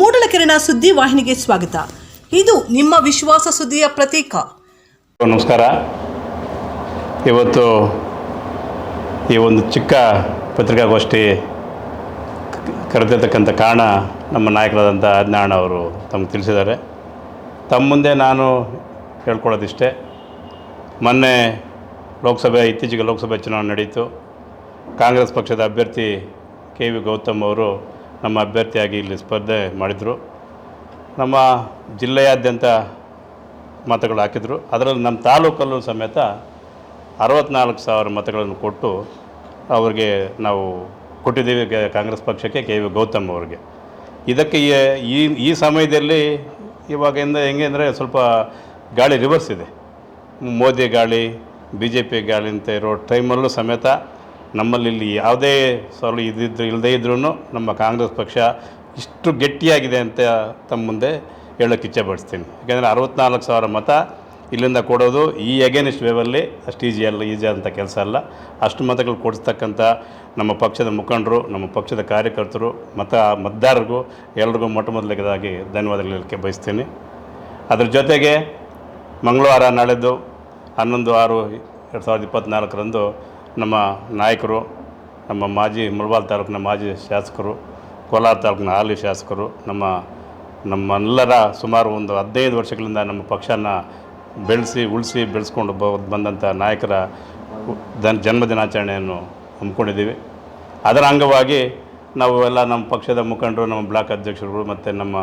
ಮೂಡಲಕೆರೆನ ಸುದ್ದಿ ವಾಹಿನಿಗೆ ಸ್ವಾಗತ. ಇದು ನಿಮ್ಮ ವಿಶ್ವಾಸ ಸುದ್ದಿಯ ಪ್ರತೀಕ. ನಮಸ್ಕಾರ. ಇವತ್ತು ಈ ಒಂದು ಚಿಕ್ಕ ಪತ್ರಿಕಾಗೋಷ್ಠಿ ಕರೆದಿರ್ತಕ್ಕಂಥ ಕಾರಣ ನಮ್ಮ ನಾಯಕರಾದಂಥ ಅಜ್ಞಾನ ಅವರು ತಮಗೆ ತಿಳಿಸಿದ್ದಾರೆ. ತಮ್ಮ ಮುಂದೆ ನಾನು ಹೇಳ್ಕೊಳ್ಳೋದಿಷ್ಟೇ. ಮೊನ್ನೆ ಲೋಕಸಭೆ, ಇತ್ತೀಚೆಗೆ ಲೋಕಸಭೆ ಚುನಾವಣೆ ನಡೀತು. ಕಾಂಗ್ರೆಸ್ ಪಕ್ಷದ ಅಭ್ಯರ್ಥಿ ಕೆ ವಿ ಗೌತಮ್ ಅವರು ನಮ್ಮ ಅಭ್ಯರ್ಥಿಯಾಗಿ ಇಲ್ಲಿ ಸ್ಪರ್ಧೆ ಮಾಡಿದರು. ನಮ್ಮ ಜಿಲ್ಲೆಯಾದ್ಯಂತ ಮತಗಳು ಹಾಕಿದರು. ಅದರಲ್ಲಿ ನಮ್ಮ ತಾಲೂಕಲ್ಲೂ ಸಮೇತ ಅರವತ್ನಾಲ್ಕು ಸಾವಿರ ಮತಗಳನ್ನು ಕೊಟ್ಟು ಅವರಿಗೆ ನಾವು ಕೊಟ್ಟಿದ್ದೀವಿ ಕಾಂಗ್ರೆಸ್ ಪಕ್ಷಕ್ಕೆ ಕೆ ವಿ ಗೌತಮ್ ಅವರಿಗೆ. ಇದಕ್ಕೆ ಈ- ಈ ಸಮಯದಲ್ಲಿ ಇವಾಗಿಂದ ಹೆಂಗೆ ಅಂದರೆ ಸ್ವಲ್ಪ ಗಾಳಿ ರಿವರ್ಸ್ ಇದೆ. ಮೋದಿ ಗಾಳಿ ಬಿ ಜೆ ಪಿ ಗಾಳಿ ಅಂತ ಇರೋ ಟೈಮಲ್ಲೂ ಸಮೇತ ನಮ್ಮಲ್ಲಿ ಯಾವುದೇ ಸವಾಲು ಇದ್ದಿದ್ದು ಇಲ್ಲದೇ ಇದ್ರೂ ನಮ್ಮ ಕಾಂಗ್ರೆಸ್ ಪಕ್ಷ ಇಷ್ಟು ಗಟ್ಟಿಯಾಗಿದೆ ಅಂತ ತಮ್ಮ ಮುಂದೆ ಹೇಳೋಕ್ಕೆ ಇಚ್ಛೆ ಪಡಿಸ್ತೀನಿ. ಯಾಕೆಂದರೆ ಅರವತ್ನಾಲ್ಕು ಸಾವಿರ ಮತ ಇಲ್ಲಿಂದ ಕೊಡೋದು ಈ ಅಗೇನಿಸ್ಟ್ ವೇವಲ್ಲಿ ಅಷ್ಟು ಈಜಿ ಅಲ್ಲ ಈಜಿ ಅಂತ ಕೆಲಸ ಅಲ್ಲ. ಅಷ್ಟು ಮತಗಳು ಕೊಡಿಸ್ತಕ್ಕಂಥ ನಮ್ಮ ಪಕ್ಷದ ಮುಖಂಡರು, ನಮ್ಮ ಪಕ್ಷದ ಕಾರ್ಯಕರ್ತರು, ಮತ ಮತದಾರರಿಗೂ ಎಲ್ರಿಗೂ ಮೊಟ್ಟ ಮೊದಲಿಗದಾಗಿ ಧನ್ಯವಾದಗಳು ಹೇಳಕ್ಕೆ ಬಯಸ್ತೀನಿ. ಅದ್ರ ಜೊತೆಗೆ ಮಂಗಳವಾರ ನಾಳೆದ್ದು ಹನ್ನೊಂದು ಆರು ಎರಡು ಸಾವಿರದ ಇಪ್ಪತ್ತ್ನಾಲ್ಕರಂದು ನಮ್ಮ ನಾಯಕರು, ನಮ್ಮ ಮಾಜಿ ಮುಳಬಾಲ್ ತಾಲೂಕಿನ ಮಾಜಿ ಶಾಸಕರು, ಕೋಲಾರ ತಾಲೂಕಿನ ಹಾಲಿ ಶಾಸಕರು, ನಮ್ಮ ನಮ್ಮೆಲ್ಲರ ಸುಮಾರು ಒಂದು ಹದಿನೈದು ವರ್ಷಗಳಿಂದ ನಮ್ಮ ಪಕ್ಷನ ಬೆಳೆಸಿ, ಉಳಿಸಿ, ಬೆಳೆಸ್ಕೊಂಡು ಬಂದಂಥ ನಾಯಕರ ದನ್ ಜನ್ಮದಿನಾಚರಣೆಯನ್ನು ಹಮ್ಮಿಕೊಂಡಿದ್ದೀವಿ. ಅದರ ಅಂಗವಾಗಿ ನಾವು ಎಲ್ಲ ನಮ್ಮ ಪಕ್ಷದ ಮುಖಂಡರು, ನಮ್ಮ ಬ್ಲಾಕ್ ಅಧ್ಯಕ್ಷರುಗಳು ಮತ್ತು ನಮ್ಮ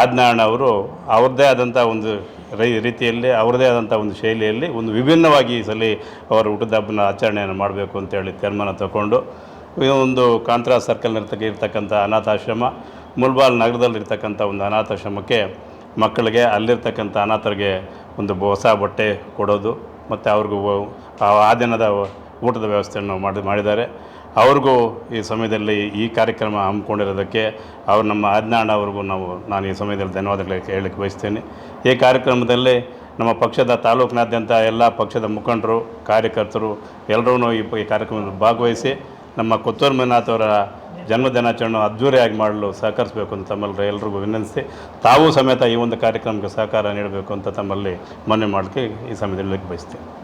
ಆಜ್ಞಾಣ ಅವರು ಅವ್ರದ್ದೇ ಆದಂಥ ಒಂದು ರೈ, ರೀತಿಯಲ್ಲಿ, ಅವ್ರದ್ದೇ ಆದಂಥ ಒಂದು ಶೈಲಿಯಲ್ಲಿ ಒಂದು ವಿಭಿನ್ನವಾಗಿ ಈ ಸಲ ಅವರ ಹುಟ್ಟಿದ ಹಬ್ಬನ ಆಚರಣೆಯನ್ನು ಮಾಡಬೇಕು ಅಂತೇಳಿ ತೀರ್ಮಾನ ತಗೊಂಡು ಒಂದು ಕಾಂತ್ರಾ ಸರ್ಕಲ್ನಿರ್ತಕ್ಕ ಇರ್ತಕ್ಕಂಥ ಅನಾಥಾಶ್ರಮ, ಮುಲ್ಬಾಲ್ ನಗರದಲ್ಲಿರ್ತಕ್ಕಂಥ ಒಂದು ಅನಾಥಾಶ್ರಮಕ್ಕೆ ಮಕ್ಕಳಿಗೆ ಅಲ್ಲಿರ್ತಕ್ಕಂಥ ಅನಾಥರಿಗೆ ಒಂದು ಹೊಸ ಬಟ್ಟೆ ಕೊಡೋದು, ಮತ್ತು ಅವ್ರಿಗೂ ಆ ದಿನದ ಊಟದ ವ್ಯವಸ್ಥೆಯನ್ನು ಮಾಡಿ, ಮಾಡಿದ್ದಾರೆ. ಅವ್ರಿಗೂ ಈ ಸಮಯದಲ್ಲಿ ಈ ಕಾರ್ಯಕ್ರಮ ಹಮ್ಮಿಕೊಂಡಿರೋದಕ್ಕೆ ಅವ್ರು ನಮ್ಮ ಅಜ್ಞಾನ ಅವ್ರಿಗೂ ನಾವು, ನಾನು ಈ ಸಮಯದಲ್ಲಿ ಧನ್ಯವಾದಗಳು ಹೇಳಕ್ಕೆ ಬಯಸ್ತೇನೆ. ಈ ಕಾರ್ಯಕ್ರಮದಲ್ಲಿ ನಮ್ಮ ಪಕ್ಷದ ತಾಲೂಕಿನಾದ್ಯಂತ ಎಲ್ಲ ಪಕ್ಷದ ಮುಖಂಡರು, ಕಾರ್ಯಕರ್ತರು ಎಲ್ಲರೂ ಈ ಕಾರ್ಯಕ್ರಮದಲ್ಲಿ ಭಾಗವಹಿಸಿ ನಮ್ಮ ಕೊತ್ತೂರು ಮಂಜುನಾಥ್ ಅವರ ಜನ್ಮದಿನಾಚರಣೆ ಅದ್ಧೂರಿಯಾಗಿ ಮಾಡಲು ಸಹಕರಿಸಬೇಕು ಅಂತ ತಮ್ಮಲ್ಲಿ ಎಲ್ರಿಗೂ ವಿನಂತಿಸಿ, ತಾವೂ ಸಮೇತ ಈ ಒಂದು ಕಾರ್ಯಕ್ರಮಕ್ಕೆ ಸಹಕಾರ ನೀಡಬೇಕು ಅಂತ ತಮ್ಮಲ್ಲಿ ಮನವಿ ಮಾಡಲಿಕ್ಕೆ ಈ ಸಮಯದಲ್ಲಿ ಬಯಸ್ತೇನೆ.